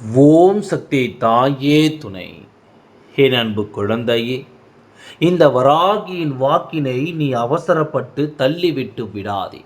ஓம் சக்தி தாயே துணை. ஹே அன்பு குழந்தையே இந்த வராகியின் வாக்கினை நீ அவசரப்பட்டு தள்ளிவிட்டு விடாதே.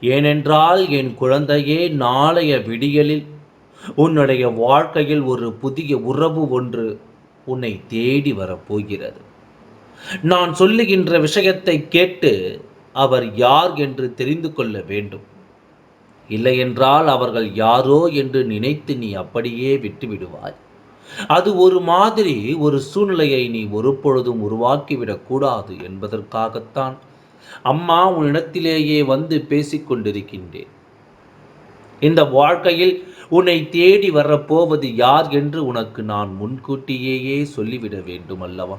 ஏனென்றால் என் குழந்தையே நாளைய விடியலில் உன்னுடைய வாழ்க்கையில் ஒரு புதிய உறவு ஒன்று உன்னை தேடி வரப்போகிறது. நான் சொல்லுகின்ற விஷயத்தை கேட்டு அவர் யார் என்று தெரிந்து கொள்ள வேண்டும். இல்லையென்றால் அவர்கள் யாரோ என்று நினைத்து நீ அப்படியே விட்டுவிடுவாய். அது ஒரு மாதிரி ஒரு சூழ்நிலையை நீ ஒரு பொழுதும் என்பதற்காகத்தான் அம்மா உன்னிடத்திலேயே வந்து பேசிக்கொண்டிருக்கின்றேன் இந்த வாழ்க்கையில் உன்னை தேடி வரப்போவது யார் என்று உனக்கு நான் முன்கூட்டியேயே சொல்லிவிட வேண்டும் அல்லவா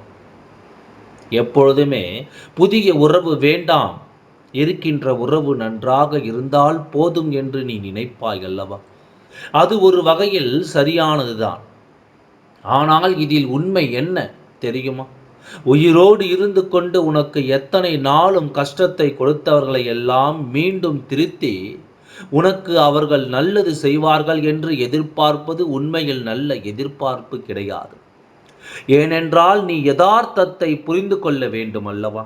எப்பொழுதுமே புதிய உறவு வேண்டாம். இருக்கின்ற உறவு நன்றாக இருந்தால் போதும் என்று நீ நினைப்பாய் அல்லவா? அது ஒரு வகையில் சரியானதுதான். ஆனால் இதில் உண்மை என்ன தெரியுமா? உயிரோடு இருந்து கொண்டு உனக்கு எத்தனை நாளும் கஷ்டத்தை கொடுத்தவர்களை எல்லாம் மீண்டும் திருத்தி உனக்கு அவர்கள் நல்லது செய்வார்கள் என்று எதிர்பார்ப்பது உண்மையில் நல்ல எதிர்பார்ப்பு கிடையாது. ஏனென்றால் நீ யதார்த்தத்தை புரிந்து கொள்ள வேண்டும் அல்லவா?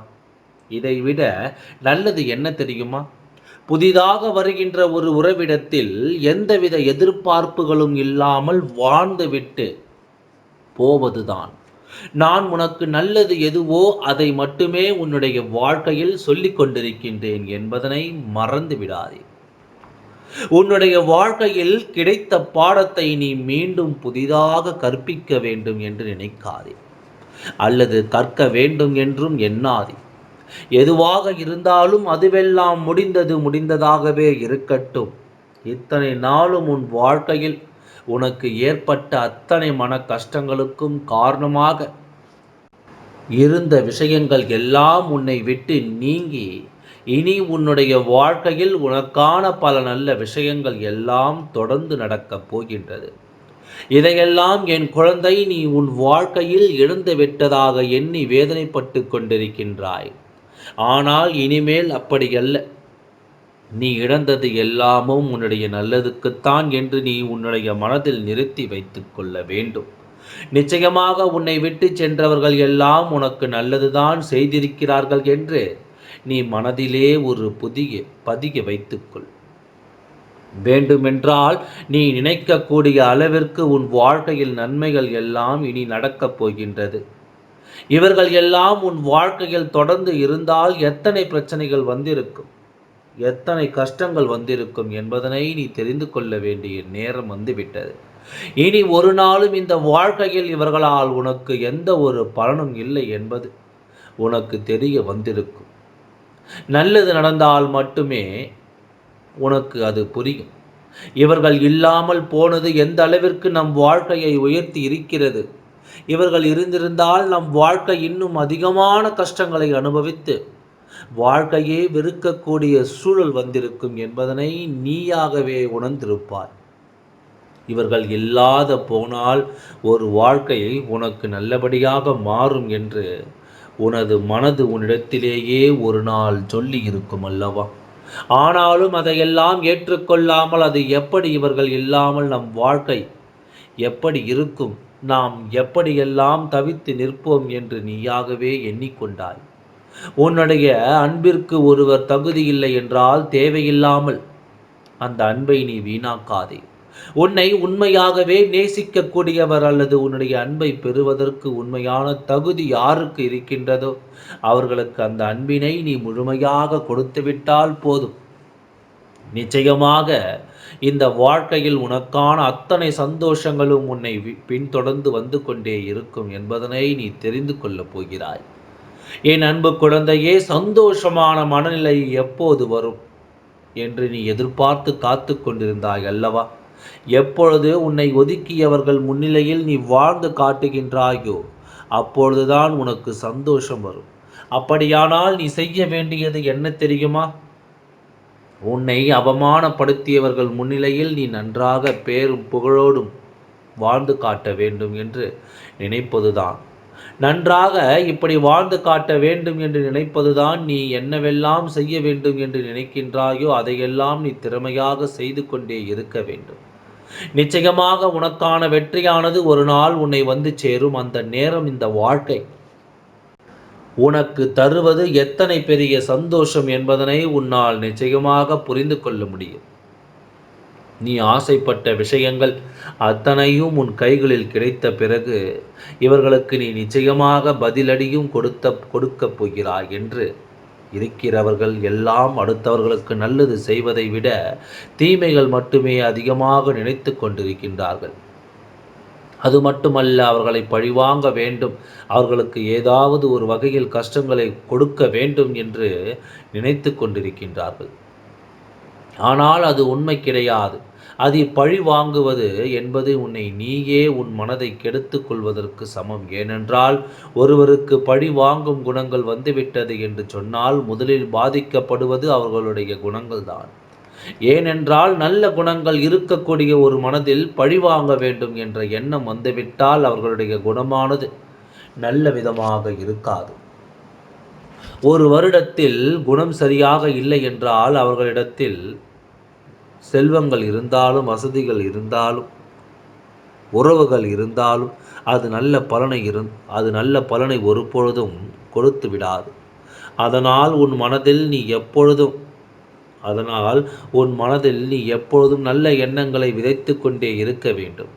இதைவிட நல்லது என்ன தெரியுமா? புதிதாக வருகின்ற ஒரு உறவிடத்தில் எந்தவித எதிர்பார்ப்புகளும் இல்லாமல் வாழ்ந்துவிட்டு போவதுதான். நான் உனக்கு நல்லது எதுவோ அதை மட்டுமே உன்னுடைய வாழ்க்கையில் சொல்லிக் கொண்டிருக்கின்றேன் என்பதனை மறந்து விடாதே. உன்னுடைய வாழ்க்கையில் கிடைத்த பாடத்தை நீ மீண்டும் புதிதாக கற்பிக்க வேண்டும் என்று நினைக்காதே. அல்லது கற்க வேண்டும் என்றும் எண்ணாதே. எதுவாக இருந்தாலும் அதுவெல்லாம் முடிந்தது முடிந்ததாகவே இருக்கட்டும். இத்தனை நாளும் உன் வாழ்க்கையில் உனக்கு ஏற்பட்ட அத்தனை மன கஷ்டங்களுக்கும் காரணமாக இருந்த விஷயங்கள் எல்லாம் உன்னை விட்டு நீங்கி இனி உன்னுடைய வாழ்க்கையில் உனக்கான பல நல்ல விஷயங்கள் எல்லாம் தொடர்ந்து நடக்கப் போகின்றது. இதையெல்லாம் என் குழந்தை நீ உன் வாழ்க்கையில் இழந்து விட்டதாக எண்ணி வேதனைப்பட்டு கொண்டிருக்கின்றாய். ஆனால் இனிமேல் அப்படியல்ல நீ இழந்தது எல்லாமும் உன்னுடைய நல்லதுக்குத்தான் என்று நீ உன்னுடைய மனதில் நிறுத்தி வைத்துக்கொள்ள வேண்டும். நிச்சயமாக உன்னை விட்டு சென்றவர்கள் எல்லாம் உனக்கு நல்லதுதான் செய்திருக்கிறார்கள் என்று நீ மனதிலே ஒரு புதிய பதிய வைத்துக்கொள் வேண்டுமென்றால் நீ நினைக்கக்கூடிய அளவிற்கு உன் வாழ்க்கையில் நன்மைகள் எல்லாம் இனி நடக்கப் போகின்றது. இவர்கள் எல்லாம் உன் வாழ்க்கையில் தொடர்ந்து இருந்தால் எத்தனை பிரச்சனைகள் வந்திருக்கும்? எத்தனை கஷ்டங்கள் வந்திருக்கும் என்பதனை நீ தெரிந்து கொள்ள வேண்டிய நேரம் வந்துவிட்டது. இனி ஒரு நாளும் இந்த வாழ்க்கையில் இவர்களால் உனக்கு எந்த ஒரு பலனும் இல்லை என்பது உனக்கு தெரிய வந்திருக்கும். நல்லது நடந்தால் மட்டுமே உனக்கு அது புரியும். இவர்கள் இல்லாமல் போனது எந்த அளவிற்கு நம் வாழ்க்கையை உயர்த்தி இருக்கிறது? இவர்கள் இருந்திருந்தால் நம் வாழ்க்கை இன்னும் அதிகமான கஷ்டங்களை அனுபவித்து வாழ்க்கையே வெறுக்கக்கூடிய சூழல் வந்திருக்கும் என்பதனை நீயாகவே உணர்ந்திருப்பாய் இவர்கள் இல்லாத போனால் ஒரு வாழ்க்கையை உனக்கு நல்லபடியாக மாறும் என்று உனது மனது உன்னிடத்திலேயே ஒரு நாள் சொல்லி இருக்கும் அல்லவா? ஆனாலும் அதையெல்லாம் ஏற்றுக்கொள்ளாமல் அது எப்படி இவர்கள் இல்லாமல் நம் வாழ்க்கை எப்படி இருக்கும்? நாம் எப்படியெல்லாம் தவித்து நிற்போம் என்று நீயாகவே எண்ணிக்கொண்டாய். உன்னுடைய அன்பிற்கு ஒருவர் தகுதி இல்லை என்றால் தேவையில்லாமல் அந்த அன்பை நீ வீணாக்காதே. உன்னை உண்மையாகவே நேசிக்கக்கூடியவர் அல்லது உன்னுடைய அன்பை பெறுவதற்கு உண்மையான தகுதி யாருக்கு இருக்கின்றதோ அவர்களுக்கு அந்த அன்பினை நீ முழுமையாக கொடுத்துவிட்டால் போதும். நிச்சயமாக இந்த வாழ்க்கையில் உனக்கான அத்தனை சந்தோஷங்களும் உன்னை பின்தொடர்ந்து வந்து கொண்டே இருக்கும் என்பதனை நீ தெரிந்து கொள்ளப் போகிறாய். என் அன்பு குழந்தையே சந்தோஷமான மனநிலை எப்போது வரும்? என்று நீ எதிர்பார்த்து காத்து கொண்டிருந்தாய் அல்லவா? எப்பொழுது உன்னை ஒதுக்கியவர்கள் முன்னிலையில் நீ வாழ்ந்து காட்டுகின்றாயோ அப்பொழுதுதான் உனக்கு சந்தோஷம் வரும். அப்படியானால் நீ செய்ய வேண்டியது என்ன தெரியுமா? உன்னை அவமானப்படுத்தியவர்கள் முன்னிலையில் நீ நன்றாக பேரும் புகழோடும் வாழ்ந்து காட்ட வேண்டும் என்று நினைப்பதுதான். நன்றாக இப்படி வாழ்ந்து காட்ட வேண்டும் என்று நினைப்பதுதான் நீ என்னவெல்லாம் செய்ய வேண்டும் என்று நினைக்கின்றாயோ அதையெல்லாம் நீ திறமையாக செய்து கொண்டே இருக்க வேண்டும். நிச்சயமாக உனக்கான வெற்றியானது ஒரு நாள் உன்னை வந்து சேரும். அந்த நேரம் இந்த வாழ்க்கை உனக்கு தருவது எத்தனை பெரிய சந்தோஷம் என்பதனை உன்னால் நிச்சயமாக புரிந்து கொள்ள முடியும். நீ ஆசைப்பட்ட விஷயங்கள் அத்தனையும் உன் கைகளில் கிடைத்த பிறகு இவர்களுக்கு நீ நிச்சயமாக பதிலடியும் கொடுத்த கொடுக்கப் போகிறாய் என்று இருக்கிறவர்கள் எல்லாம் அடுத்தவர்களுக்கு நல்லது செய்வதை விட தீமைகள் மட்டுமே அதிகமாக நினைத்து கொண்டிருக்கின்றார்கள். அது மட்டுமல்ல அவர்களை பழிவாங்க வேண்டும். அவர்களுக்கு ஏதாவது ஒரு வகையில் கஷ்டங்களை கொடுக்க வேண்டும் என்று நினைத்து கொண்டிருக்கின்றார்கள். ஆனால் அது உண்மை கிடையாது. அதை பழி வாங்குவது என்பது உன்னை நீயே உன் மனதை கெடுத்துக் கொள்வதற்கு சமம். ஏனென்றால் ஒருவருக்கு பழி வாங்கும் குணங்கள் வந்துவிட்டது என்று சொன்னால் முதலில் பாதிக்கப்படுவது அவர்களுடைய குணங்கள்தான். ஏனென்றால் நல்ல குணங்கள் இருக்கக்கூடிய ஒரு மனதில் பழி வாங்க வேண்டும் என்ற எண்ணம் வந்துவிட்டால் அவர்களுடைய குணமானது நல்ல விதமாக இருக்காது. ஒரு வருடத்தில் குணம் சரியாக இல்லை என்றால் அவர்களிடத்தில் செல்வங்கள் இருந்தாலும் வசதிகள் இருந்தாலும் உறவுகள் இருந்தாலும் அது நல்ல பலனை இரு அது நல்ல பலனை ஒருபொழுதும் கொடுத்து விடாது. அதனால் உன் மனதில் நீ எப்பொழுதும் அதனால் உன் மனதில் நீ எப்பொழுதும் நல்ல எண்ணங்களை விதைத்து கொண்டே இருக்க வேண்டும்.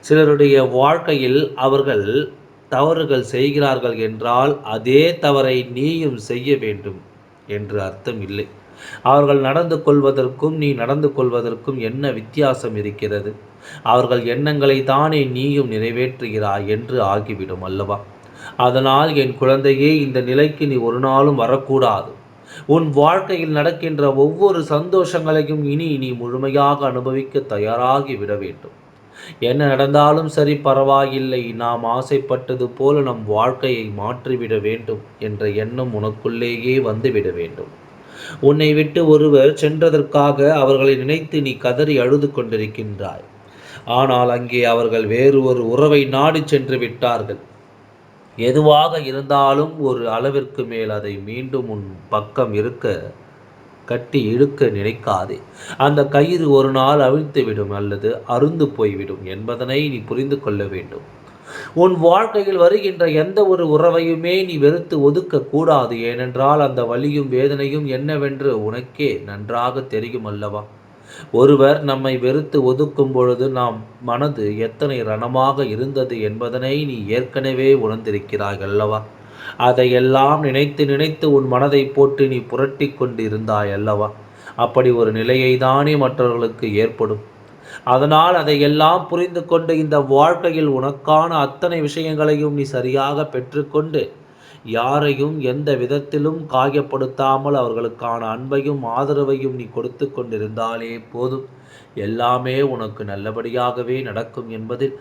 சிலருடைய வாழ்க்கையில் அவர்கள் தவறுகள் செய்கிறார்கள் என்றால் அதே தவறை நீயும் செய்ய வேண்டும் என்று அர்த்தம் இல்லை. அவர்கள் நடந்து கொள்வதற்கும் நீ நடந்து கொள்வதற்கும் என்ன வித்தியாசம் இருக்கிறது? அவர்கள் எண்ணங்களை தானே நீயும் நிறைவேற்றுகிறாய் என்று ஆகிவிடும் அல்லவா? அதனால் என் குழந்தையே இந்த நிலைக்கு நீ ஒரு நாளும் வரக்கூடாது. உன் வாழ்க்கையில் நடக்கின்ற ஒவ்வொரு சந்தோஷங்களையும் இனி நீ முழுமையாக அனுபவிக்க தயாராகி விட வேண்டும். என்ன நடந்தாலும் சரி பரவாயில்லை. நாம் ஆசைப்பட்டது போல நம் வாழ்க்கையை மாற்றிவிட வேண்டும் என்ற எண்ணம் உனக்குள்ளேயே வந்துவிட வேண்டும். உன்னை விட்டு ஒருவர் சென்றதற்காக அவர்களை நினைத்து நீ கதறி அழுது கொண்டிருக்கின்றாய். ஆனால் அங்கே அவர்கள் வேறு ஒரு உறவை நாடி சென்று விட்டார்கள். எதுவாக இருந்தாலும் ஒரு அளவிற்கு மேல் அதை மீண்டும் உன் பக்கம் இருக்க கட்டி இழுக்க நினைக்காதே. அந்த கயிறு ஒரு நாள் அவிழ்த்துவிடும் அல்லது அருந்து போய்விடும் என்பதனை நீ புரிந்து கொள்ள வேண்டும். உன் வாழ்க்கையில் வருகின்ற எந்த ஒரு உறவையுமே நீ வெறுத்து ஒதுக்க கூடாது. ஏனென்றால் அந்த வலியும் வேதனையும் என்னவென்று உனக்கே நன்றாக தெரியும் அல்லவா? ஒருவர் நம்மை வெறுத்து ஒதுக்கும் பொழுது நாம் மனது எத்தனை ரணமாக இருந்தது என்பதனை நீ ஏற்கனவே உணர்ந்திருக்கிறாய் அல்லவா? அதையெல்லாம் நினைத்து நினைத்து உன் மனதை போட்டு நீ புரட்டி கொண்டு இருந்தாய் அல்லவா? அப்படி ஒரு நிலையை தானே மற்றவர்களுக்கு ஏற்படும். அதனால் அதையெல்லாம் புரிந்து கொண்டு இந்த வாழ்க்கையில் உனக்கான அத்தனை விஷயங்களையும் நீ சரியாக பெற்றுக்கொண்டு யாரையும் எந்த விதத்திலும் காயப்படுத்தாமல் அவர்களுக்கான அன்பையும் ஆதரவையும் நீ கொடுத்து கொண்டிருந்தாலே போதும். எல்லாமே உனக்கு நல்லபடியாகவே நடக்கும் என்பதில்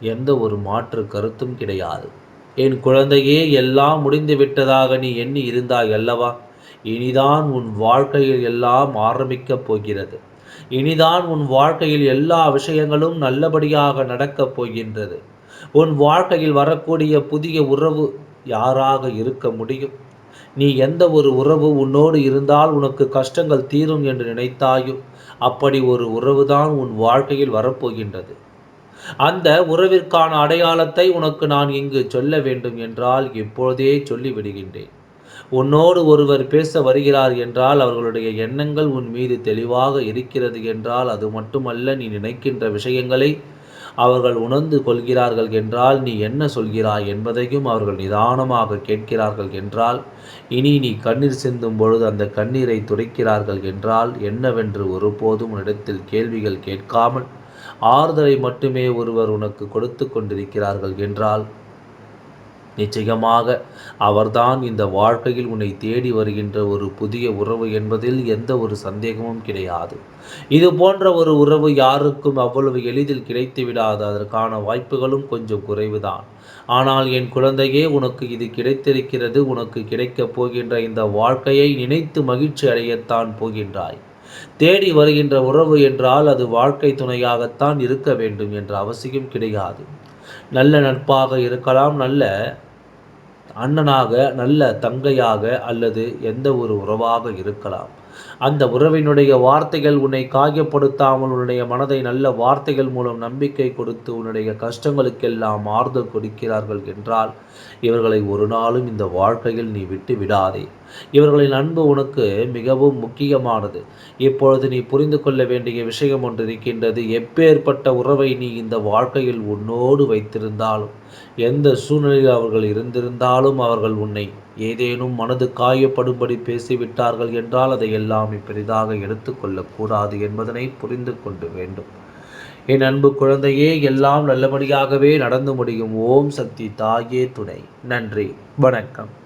எந்த ஒரு மாற்று கருத்தும் கிடையாது. என் குழந்தையே எல்லாம் முடிந்து விட்டதாக நீ எண்ணி இருந்தாய் அல்லவா? இனிதான் உன் வாழ்க்கையில் எல்லாம் ஆரம்பிக்கப் போகிறது. இனிதான் உன் வாழ்க்கையில் எல்லா விஷயங்களும் நல்லபடியாக நடக்கப் போகின்றது. உன் வாழ்க்கையில் வரக்கூடிய புதிய உறவு யாராக இருக்க முடியும்? நீ எந்த ஒரு உறவு உன்னோடு இருந்தால் உனக்கு கஷ்டங்கள் தீரும் என்று நினைத்தாயோ அப்படி ஒரு உறவுதான் உன் வாழ்க்கையில் வரப்போகின்றது. அந்த உறவிற்கான அடையாளத்தை உனக்கு நான் இங்கு சொல்ல வேண்டும் என்றால் இப்பொழுதே சொல்லிவிடுகின்றேன். உன்னோடு ஒருவர் பேச வருகிறார் என்றால் அவர்களுடைய எண்ணங்கள் உன் மீது தெளிவாக இருக்கிறது என்றால் அது மட்டுமல்ல நீ நினைக்கின்ற விஷயங்களை அவர்கள் உணர்ந்து கொள்கிறார்கள் என்றால் நீ என்ன சொல்கிறாய் என்பதையும் அவர்கள் நிதானமாக கேட்கிறார்கள் என்றால் இனி நீ கண்ணீர் சிந்தும் பொழுது அந்த கண்ணீரை துடைக்கிறார்கள் என்றால் என்னவென்று ஒருபோதும் உன்னிடத்தில் கேள்விகள் கேட்காமல் ஆறுதலை மட்டுமே ஒருவர் உனக்கு கொடுத்து கொண்டிருக்கிறார்கள் என்றால் நிச்சயமாக அவர்தான் இந்த வாழ்க்கையில் உன்னை தேடி வருகின்ற ஒரு புதிய உறவு என்பதில் எந்த ஒரு சந்தேகமும் கிடையாது. இது போன்ற ஒரு உறவு யாருக்கும் அவ்வளவு எளிதில் கிடைத்து விடாது. அதற்கான வாய்ப்புகளும் கொஞ்சம் குறைவுதான். ஆனால் என் குழந்தையே உனக்கு இது கிடைத்திருக்கிறது. உனக்கு கிடைக்கப் போகின்ற இந்த வாழ்க்கையை நினைத்து மகிழ்ச்சி அடையத்தான் போகின்றாய். தேடி வருகின்ற உறவு என்றால் அது வாழ்க்கை துணையாகத்தான் இருக்க வேண்டும் என்ற அவசியம் கிடையாது. நல்ல நட்பாக இருக்கலாம். நல்ல அண்ணனாக நல்ல தங்கையாக அல்லது எந்த ஒரு உறவாக இருக்கலாம். அந்த உறவினுடைய வார்த்தைகள் உன்னை காயப்படுத்தாமல் உன்னுடைய மனதை நல்ல வார்த்தைகள் மூலம் நம்பிக்கை கொடுத்து உன்னுடைய கஷ்டங்களுக்கெல்லாம் ஆறுதல் கொடுக்கிறார்கள் என்றால் இவர்களை ஒரு நாளும் இந்த வாழ்க்கையில் நீ விட்டு விடாதே. இவர்களின் அன்பு உனக்கு மிகவும் முக்கியமானது. இப்பொழுது நீ புரிந்து கொள்ள வேண்டிய விஷயம் ஒன்று இருக்கின்றது எப்பேற்பட்ட உறவை நீ இந்த வாழ்க்கையில் உன்னோடு வைத்திருந்தாலும் எந்த சூழ்நிலையில் அவர்கள் இருந்திருந்தாலும் அவர்கள் உன்னை ஏதேனும் மனது காயப்படும்படி பேசிவிட்டார்கள் என்றால் அதை எல்லாம் பெரிதாக எடுத்துக்கொள்ளக்கூடாது என்பதனை புரிந்து கொண்டு வேண்டும். என் அன்பு குழந்தையே எல்லாம் நல்லபடியாகவே நடந்து முடியும். ஓம் சக்தி தாயே துணை. நன்றி. வணக்கம்.